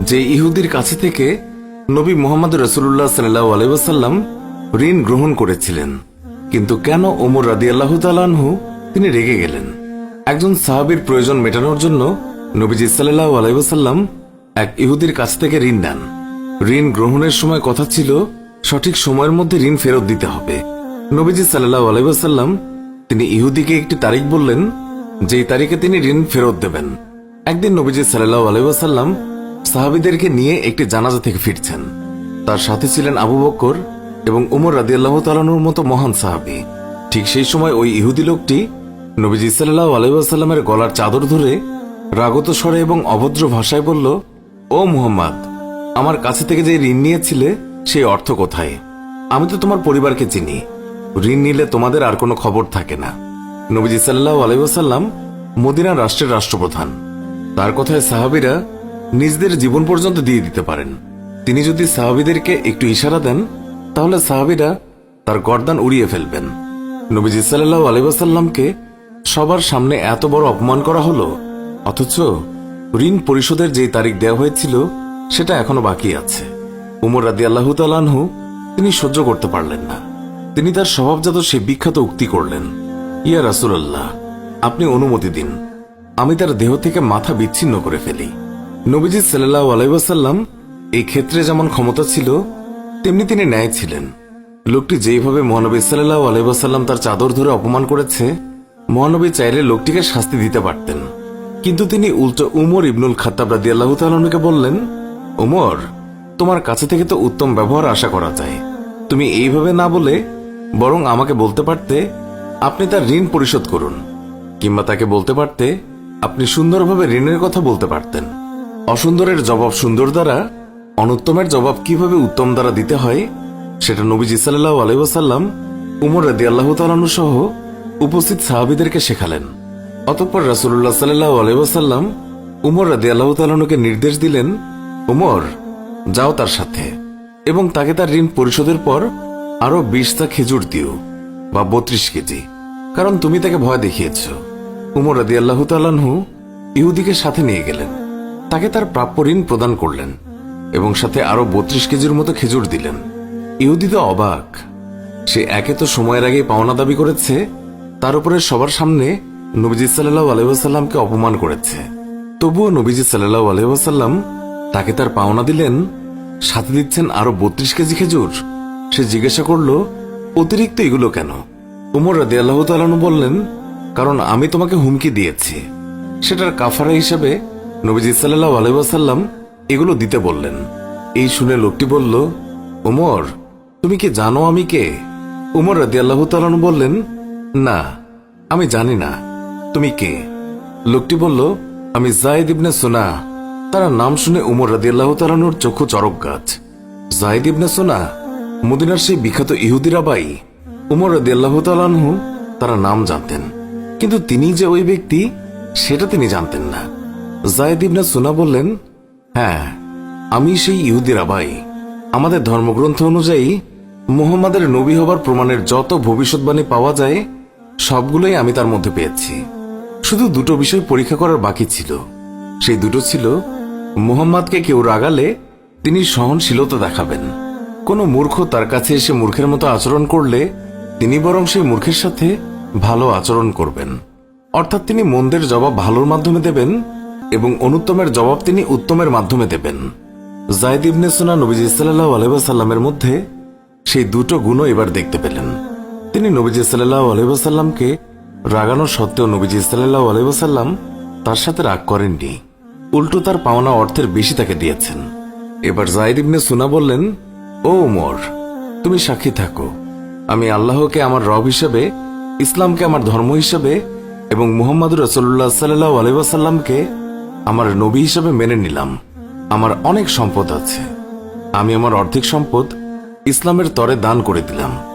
যে ইহুদির কাছে থেকে নবী মোহাম্মদ রসুল্লাহ সাল্লাহ আলাইসাল্লাম ঋণ গ্রহণ করেছিলেন। কিন্তু কেন ওমর রাদি আল্লাহ তালানহু তিনি রেগে গেলেন? একজন সাহাবির প্রয়োজন মেটানোর জন্য নবীজি সাল্লাহ আলাইসাল্লাম এক ইহুদির কাছ থেকে ঋণ নেন। ঋণ গ্রহণের সময় কথা ছিল, সঠিক সময়ের মধ্যে ঋণ ফেরত দিতে হবে। নবীজি সাল্লাহ আলাইসাল্লাম তিনি ইহুদিকে একটি তারিখ বললেন, যেই তারিখে তিনি ঋণ ফেরত দেবেন। একদিন নবীজি সাল্লাহ আলাইসাল্লাম সাহাবিদেরকে নিয়ে একটি জানাজা থেকে ফিরছেন। তার সাথে ছিলেন আবু বক্কর এবং উমর রাদিয়াল্লাহ তালানুর মতো মহান সাহাবি। ঠিক সেই সময় ওই ইহুদি লোকটি নবীজি সাল্লাহ আলাইসাল্লামের গলার চাদর ধরে রাগত স্বরে এবং অভদ্র ভাষায় বলল, ও মুহাম্মদ, আমার কাছে থেকে যে ঋণ নিয়েছিলে সেই অর্থ কোথায়? আমি তো তোমার পরিবারকে চিনি। ঋণ নিলে তোমাদের আর কোনো খবর থাকে না। নবীজি সাল্লাহ আলাইসাল্লাম মদিনা রাষ্ট্রের রাষ্ট্রপ্রধান। তার কথায় সাহাবিরা নিজদের জীবন পর্যন্ত দিয়ে দিতে পারেন। তিনি যদি সাহাবিদেরকে একটু ইশারা দেন, তাহলে সাহাবিরা তার গর্দান উড়িয়ে ফেলবেন। নবীজি সাল্লাহ আলাইসাল্লামকে সবার সামনে এত বড় অপমান করা হলো, অথচ ঋণ পরিশোধের যে তারিখ দেওয়া হয়েছিল, সেটা এখনও বাকি আছে। উমর রাদি আল্লাহ তালানহু তিনি সহ্য করতে পারলেন না। তিনি তার স্বভাবজাত সে বিখ্যাত উক্তি করলেন, ইয়া রাসুলাল্লাহ, আপনি অনুমতি দিন। আমি তার দেহ থেকে মাথা বিচ্ছিন্ন করে ফেলি। নবীজি সাল্লাহ আলাইসাল্লাম এই ক্ষেত্রে যেমন ক্ষমতা ছিল, তেমনি তিনি ন্যায় ছিলেন। লোকটি যেইভাবে মহানবী সাল্লাহ আলাইসাল্লাম তার চাদর ধরে অপমান করেছে, মহানবী চাইলে লোকটিকে শাস্তি দিতে পারতেন। কিন্তু তিনি উল্টো উমর ইবনুল খাত্তাব রাদি আল্লাহ বললেন, উমর, তোমার কাছে থেকে তো উত্তম ব্যবহার আশা করা যায়। তুমি এইভাবে না বলে বরং আমাকে বলতে পারতে আপনি তার ঋণ পরিশোধ করুন, কিংবা তাকে বলতে পারতে আপনি সুন্দরভাবে ঋণের কথা বলতে পারতেন। অসুন্দরের জবাব সুন্দর দ্বারা, অনুত্তমের জবাব কীভাবে উত্তম দ্বারা দিতে হয়, সেটা নবীজি সাল্লাহ আলাইসাল্লাম উমর রাদি আল্লাহ তালানু সহ উপস্থিত সাহাবিদেরকে শেখালেন। অতঃপর রাসুল্লাহ সাল্লাহ আলাইসাল্লাম উমর রাদি আল্লাহ তালানুকে নির্দেশ দিলেন, উমর, যাও তার সাথে এবং তাকে তার ঋণ পরিশোধের পর আরও বিশটা খেজুর দিও বা বত্রিশ কেজি, কারণ তুমি তাকে ভয় দেখিয়েছ। উমর রাদি আল্লাহ তালানহু ইহুদিকে সাথে নিয়ে গেলেন। তাকে তার প্রাপ্য ঋণ প্রদান করলেন এবং সাথে আরও বত্রিশ কেজির মতো খেজুর দিলেন। ইহুদি তো অবাক। সে একে তো সময়ের আগে পাওনা দাবি করেছে, তার উপরে সবার সামনে নবীজি সাল্লাহ আলহাসাল্লামকে অপমান করেছে। তবুও নবীজি সাল্লাহ আলহাসাল্লাম তাকে তার পাওনা দিলেন, সাথে দিচ্ছেন আরও বত্রিশ কেজি খেজুর। সে জিজ্ঞাসা করল, অতিরিক্ত এগুলো কেন? উমর রাদি আল্লাহ বললেন, কারণ আমি তোমাকে হুমকি দিয়েছি। সেটার কাফারা হিসেবে নবীজি সাল্লাহ আলহাসাল্লাম এগুলো দিতে বললেন। এই শুনে লোকটি বলল উমর তুমি কি জানো আমি কে? উমর রাদি আল্লাহ বললেন, না, আমি জানি না। তুমি কে? লোকটি বলল, আমি জায়দ ইবনে সোনা। তারা নাম শুনে উমর রাদি আল্লাহ তালানুর চক্ষু চরক গাছ। জায়দ ইবনে সোনা, মদিনার সেই বিখ্যাত ইহুদিরা বাই উমর রাদি আল্লাহ তালানহু তারা নাম জানতেন। কিন্তু তিনি যে ওই ব্যক্তি, সেটা তিনি জানতেন না। জায়দ ইবনে সোনা বললেন হ্যাঁ আমি সেই ইহুদিরা ভাই আমাদের ধর্মগ্রন্থ অনুযায়ী মোহাম্মদের নবী হবার প্রমাণের যত ভবিষ্যৎবাণী পাওয়া যায়, সবগুলোই আমি তার মধ্যে পেয়েছি। শুধু দুটো বিষয় পরীক্ষা করার বাকি ছিল। সেই দুটো ছিল, মোহাম্মদকে কেউ রাগালে তিনি সহনশীলতা দেখাবেন। কোনো মূর্খ তার কাছে এসে মূর্খের মতো আচরণ করলে তিনি বরং সেই মূর্খের সাথে ভালো আচরণ করবেন। অর্থাৎ তিনি মন্দের জবাব ভালোর মাধ্যমে দেবেন এবং অনুত্তমের জবাব তিনি উত্তমের মাধ্যমে দেবেন। জায়দ ইবনে সোনা নবীজি সাল্লাহ আলহাসাল্লামের মধ্যে সেই দুটো গুণও এবার দেখতে পেলেন। তিনি নবীজি সাল্লাহ আলহাসাল্লামকে রাগানো সত্ত্বেও নবীজি সাল্লাহ আলহাসাল্লাম তার সাথে রাগ করেননি। উল্টো তার পাওনা অর্থের বেশি তাকে দিয়েছেন। এবার জায়দ ইবনে সুনা বললেন, ও উমর, তুমি সাক্ষী থাকো। আমি আল্লাহকে আমার রব হিসেবে, ইসলামকে আমার ধর্ম হিসেবে এবং মুহাম্মদ রসুল্লাহ সাল্লাহ আলহাসাল্লামকে আমার নবী হিসাবে মেনে নিলাম। আমার অনেক সম্পদ আছে। আমি আমার অর্ধেক সম্পদ ইসলামের তরে দান করে দিলাম।